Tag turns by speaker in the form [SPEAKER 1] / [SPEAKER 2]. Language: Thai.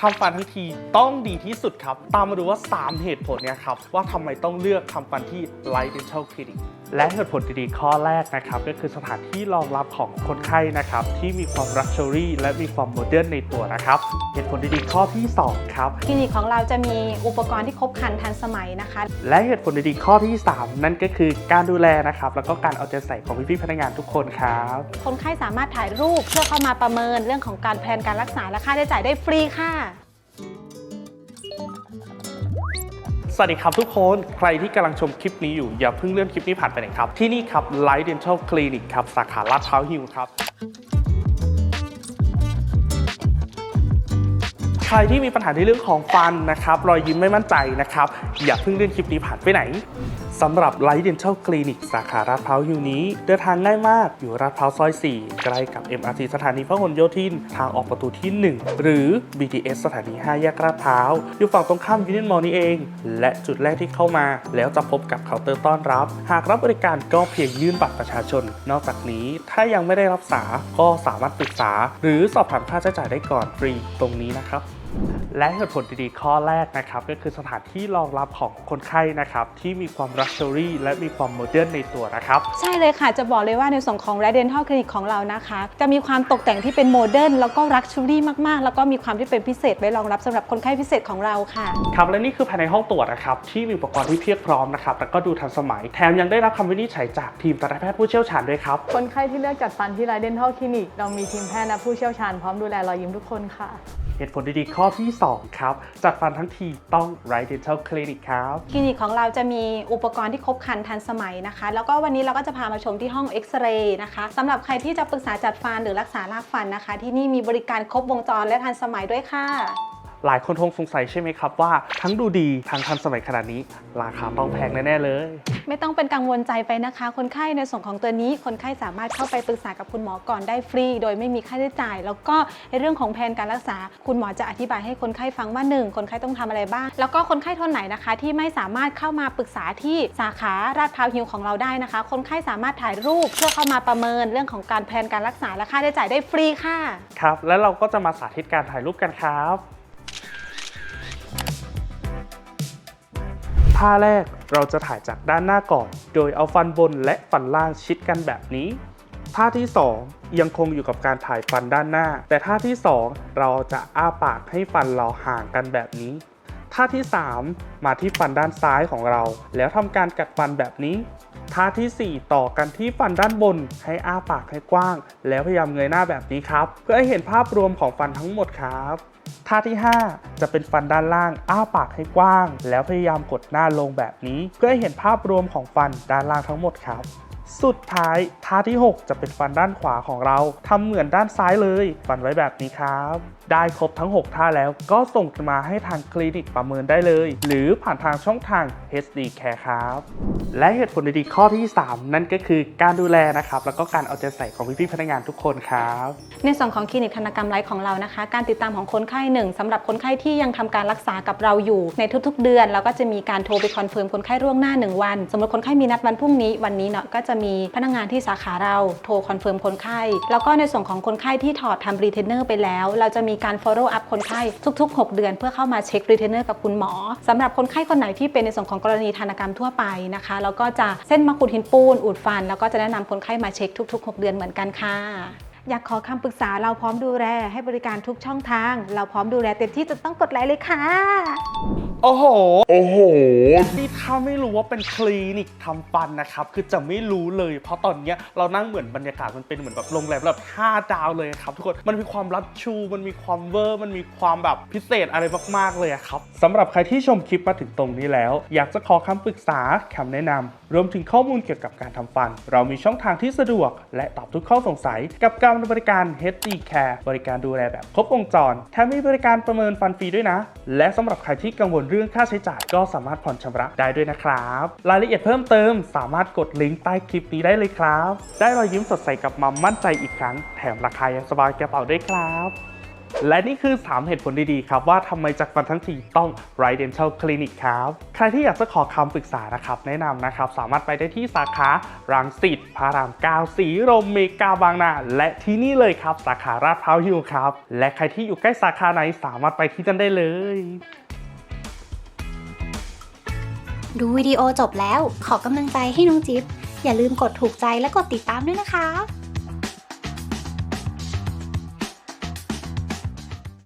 [SPEAKER 1] ทำฟันทั้งทีต้องดีที่สุดครับ ตามมาดูว่า 3 เหตุผลเนี่ยครับ ว่าทำไมต้องเลือกทำฟันที่ Light Dental Clinic และเหตุผลดีๆข้อแรกนะครับก็คือสถานที่รองรับของคนไข้นะครับที่มีความรักชัวรี่และมีความโมเดิร์นในตัวนะครับเหตุผลดีๆข้อที่ 2 ครับ
[SPEAKER 2] คลินิกของเราจะมีอุปกรณ์ที่ครบครันทันสมัยนะคะ
[SPEAKER 1] และเหตุผลดีๆข้อที่ 3 นั่นก็คือการดูแลนะครับแล้วก็การเอาใจใส่ของพี่ๆพนักงานทุกคนครับ
[SPEAKER 2] คนไข้สามารถถ่ายรูปเพื่อเข้ามาประเมินเรื่องของการแพลนการรักษาและค่าใช้จ่ายได้ฟรีค่ะ
[SPEAKER 1] สวัสดีครับทุกคน ใครที่กำลังชมคลิปนี้อยู่ อย่าเพิ่งเลื่อนคลิปนี้ผ่านไปไหนครับ ที่นี่ครับ Light Dental Clinic ครับ สาขาลาดพร้าวฮิลครับ ใครที่มีปัญหาในเรื่องของฟันนะครับรอยยิ้มไม่มั่นใจนะครับ อย่าเพิ่งเลื่อนคลิปนี้ผ่านไปไหนสำหรับ Light Dental Clinic สาขาลาดพร้าวฮิลนี้ เดินทางง่ายมากอยู่ลาดพร้าวซอย 4 ใกล้กับ MRT สถานีพหลโยธิน ทางออกประตูที่ 1 หรือ BTS สถานี 5 แยกลาดพร้าว อยู่ฝั่งตรงข้ามยูเนียนมอลนี่เอง และจุดแรกที่เข้ามา แล้วจะพบกับเคาน์เตอร์ต้อนรับ หากรับบริการก็เพียงยื่นบัตรประชาชน นอกจากนี้ถ้ายังไม่ได้รับสาก็สามารถปรึกษา หรือสอบถามค่าใช้จ่ายได้ก่อนฟรีตรงนี้นะครับ และเหตุผลดีๆข้อแรกนะครับก็คือสถานที่รองรับของคนไข้นะครับที่มีความรักชัวรี่และมีความโมเดิร์นในตัวนะครับ
[SPEAKER 2] ใช่เลยค่ะจะบอกเลยว่าในส่วนของ r a d e n t a l Clinic ของเรานะคะ จะมีความตกแต่งที่เป็นโมเดิร์นแล้วก็รักชูรี่มากๆ แล้วก็มีความที่เป็นพิเศษไว้รองรับสำหรับคนไข้พิเศษของเราค่ะ
[SPEAKER 1] ครับและนี่คือภายในห้องตรวจนะครับที่มีอุปกรณ์ที่เพียบพร้อมนะครับแล้วก็ดูทันสมัยแถมยังได้รับคำวินิจฉัยจากทีมทันตแพทย์ผู้เชี่ยวชาญด้วยครับ
[SPEAKER 3] คนไข้ที่เลือกจัดฟันที่ไรเดนทัลคลินิกเรามีทีมแพทย์และผู้เชี่ยวชาญพร้อมดูแลรอยยิ้มทุกคนค่ะ
[SPEAKER 1] เหตุผลดีๆข้อที่ 2 ครับ จัดฟันทั้งทีต้อง Right Dental Clinic ครับ
[SPEAKER 2] คลินิกของเราจะมีอุปกรณ์ที่ครบครันทันสมัยนะคะ แล้วก็วันนี้เราก็จะพามาชมที่ห้องเอ็กซเรย์นะคะสำหรับใครที่จะปรึกษาจัดฟันหรือรักษารากฟันนะคะ ที่นี่มีบริการครบวงจรและทันสมัยด้วยค่ะ
[SPEAKER 1] หลายคนคงสงสัยใช่ไหมครับว่าทั้งดูดีทั้งทันสมัยขนาดนี้ ราคาต้องแพงแน่ ๆ เลย
[SPEAKER 2] ไม่ต้องเป็นกังวลใจไปนะคะ คนไข้ในส่วนของตัวนี้ คนไข้สามารถเข้าไปปรึกษากับคุณหมอก่อนได้ฟรี โดยไม่มีค่าใช้จ่าย แล้วก็ในเรื่องของแผนการรักษา คุณหมอจะอธิบายให้คนไข้ฟังว่าหนึ่งคนไข้ต้องทำอะไรบ้าง แล้วก็คนไข้คนไหนนะคะ ที่ไม่สามารถเข้ามาปรึกษาที่สาขาราดพาวฮิลของเราได้นะคะ คนไข้สามารถถ่ายรูปเพื่อเข้ามาประเมินเรื่องของการแผนการรักษาและค่าใช้จ่ายได้ฟรีค่ะ
[SPEAKER 1] ครับ แล้วเราก็จะมาสาธิตการถ่ายรูปกันครับ ท่าแรกเราจะถ่ายจากด้านหน้าก่อน โดยเอาฟันบนและฟันล่างชิดกันแบบนี้ท่าที่ 2 ยังคงอยู่กับการถ่ายฟันด้านหน้า แต่ท่าที่ 2 เราจะอ้าปากให้ฟันเราห่างกันแบบนี้ ท่าที่ 3 มาที่ฟันด้านซ้ายของเรา แล้วทำการกัดฟันแบบนี้ ท่าทีสี่ 4 ต่อกันที่ฟันด้านบน ให้อ้าปากให้กว้าง แล้วพยายามเงยหน้าแบบนี้ครับ เพื่อให้เห็นภาพรวมของฟันทั้งหมดครับท่าที่ 5 จะเป็นฟันด้านล่าง อ้าปากให้กว้าง แล้วพยายามกดหน้าลงแบบนี้ เพื่อให้เห็นภาพรวมของฟันด้านล่างทั้งหมดครับ สุดท้ายท่าที่ 6 จะเป็นฟันด้านขวาของเราทำเหมือนด้านซ้ายเลย ฟันไว้แบบนี้ครับ ได้ครบทั้ง 6 ท่าแล้วก็ส่งมาให้ทางคลินิกประเมินได้เลย หรือผ่านทางช่องทาง HD Care ครับ และเหตุผลดีๆข้อที่ 3 นั่นก็คือการดูแลนะครับ แล้วก็การเอาใจใส่ของพี่ๆพนักงานทุกคนครับ
[SPEAKER 2] ในส่วนของคลินิกธนกรรมไลฟ์ของเรานะคะ การติดตามของคนไข้หนึ่งสำหรับคนไข้ที่ยังทำการรักษากับเราอยู่ ในทุกๆ เดือนเราก็จะมีการโทรไปคอนเฟิร์มคนไข้ล่วงหน้า 1 วัน สมมติคนไข้มีนัดวันพรุ่งนี้วันนี้เนาะก็จะมีพนักงานที่สาขาเราโทรคอนเฟิร์มคนไข้ แล้วก็ในส่วนของคนไข้ที่ถอดทำรีเทนเนอร์ไปแล้ว เราจะมีการ follow up คนไข้ทุก ๆ 6 เดือน เพื่อเข้ามาเช็ครีเทนเนอร์กับคุณหมอสำหรับคนไข้คนไหนที่เป็นในส่วนของกรณีธนกรรมทั่วไปนะคะ แล้วก็จะเส้นมะขุดหินปูนอุดฟัน แล้วก็จะแนะนำคนไข้มาเช็คทุก ๆ 6 เดือนเหมือนกันค่ะ อยากขอคำปรึกษาเราพร้อมดูแลให้บริการทุกช่องทาง เราพร้อมดูแลเต็มที่จะต้องกดไลค์เลยค่ะ
[SPEAKER 1] โอ้โห โอ้โห นี่ถ้าไม่รู้ว่าเป็นคลินิกทำฟันนะครับ คือจะไม่รู้เลย เพราะตอนเนี้ยเรานั่งเหมือนบรรยากาศมันเป็นเหมือนแบบโรงแรมแบบ5ดาวเลยครับทุกคน มันมีความรัดชู มันมีความเวอร์ มันมีความแบบพิเศษอะไรมากๆเลยอะครับสำหรับใครที่ชมคลิปมาถึงตรงนี้แล้ว อยากจะขอคำปรึกษาคำแนะนำรวมถึงข้อมูลเกี่ยวกับการทำฟัน เรามีช่องทางที่สะดวก และตอบทุกข้อสงสัย กับการบริการ HD Care บริการดูแลแบบครบวงจรแถมมีบริการประเมินฟันฟรีด้วยนะ และสำหรับใครที่กังวลเรื่องค่าใช้จ่ายก็สามารถผ่อนชำระได้ด้วยนะครับ รายละเอียดเพิ่มเติม สามารถกดลิงก์ใต้คลิปนี้ได้เลยครับ ได้รอยยิ้มสดใสกลับมามั่นใจอีกครั้ง แถมราคายังสบายกระเป๋าด้วยครับ และนี่คือ 3 เหตุผลดีๆ ครับ ว่าทำไมจากฟันทั้งทีต้อง Right Dental Clinic ครับ ใครที่อยากจะขอคำปรึกษานะครับ แนะนำนะครับ สามารถไปได้ที่สาขารังสิตพระราม9สีลมเมกาบางนา และที่นี่เลยครับ สาขาราดพร้าวฮิลครับ และใครที่อยู่ใกล้สาขาไหนสามารถไปที่นั่นได้เลย
[SPEAKER 4] ดูวิดีโอจบแล้วขอกำลังใจให้น้องจิ๊บอย่าลืมกดถูกใจและกดติดตามด้วยนะคะ